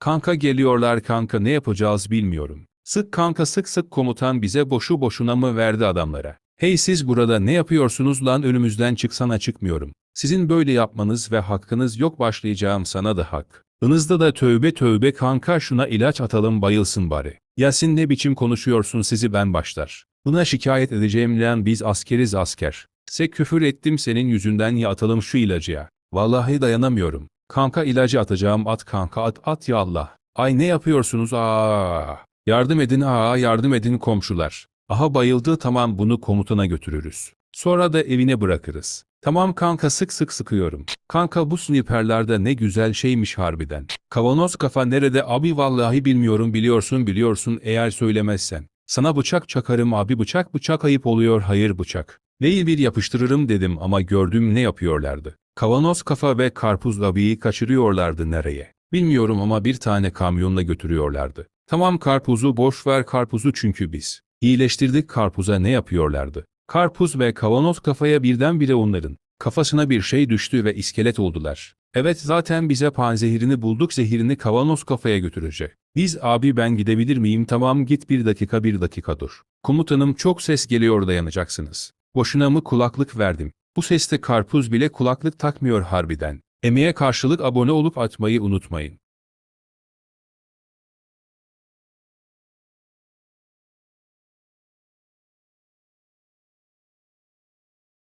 Kanka geliyorlar kanka ne yapacağız bilmiyorum. Sık kanka sık sık komutan bize boşu boşuna mı verdi adamlara? Hey siz burada ne yapıyorsunuz lan önümüzden çıksana çıkmıyorum. Sizin böyle yapmanız ve hakkınız yok başlayacağım sana da hak. Inızda da tövbe tövbe kanka şuna ilaç atalım bayılsın bari. Yasin ne biçim konuşuyorsun sizi ben başlar. Buna şikayet edeceğim lan biz askeriz asker. Se küfür ettim senin yüzünden ya atalım şu ilacı ya. Vallahi dayanamıyorum. Kanka ilacı atacağım at kanka at at ya Allah. Ay ne yapıyorsunuz aa. Yardım edin aa yardım edin komşular. Aha bayıldı tamam bunu komutana götürürüz. Sonra da evine bırakırız. Tamam kanka sık sık sıkıyorum. Kanka bu sniperlerde ne güzel şeymiş harbiden. Kavanoz kafa nerede abi vallahi bilmiyorum biliyorsun biliyorsun eğer söylemezsen. Sana bıçak çakarım abi bıçak bıçak ayıp oluyor hayır bıçak. Değil bir yapıştırırım dedim ama gördüm ne yapıyorlardı. Kavanoz kafa ve karpuz abiyi kaçırıyorlardı nereye? Bilmiyorum ama bir tane kamyonla götürüyorlardı. Tamam karpuzu boş ver karpuzu çünkü biz. İyileştirdik karpuza ne yapıyorlardı? Karpuz ve kavanoz kafaya birdenbire onların. Kafasına bir şey düştü ve iskelet oldular. Evet zaten bize panzehirini bulduk zehirini kavanoz kafaya götürecek. Biz abi ben gidebilir miyim tamam git bir dakika bir dakika dur. Komutanım çok ses geliyor dayanacaksınız. Boşuna mı kulaklık verdim? Bu seste karpuz bile kulaklık takmıyor harbiden. Emeğe karşılık abone olup atmayı unutmayın.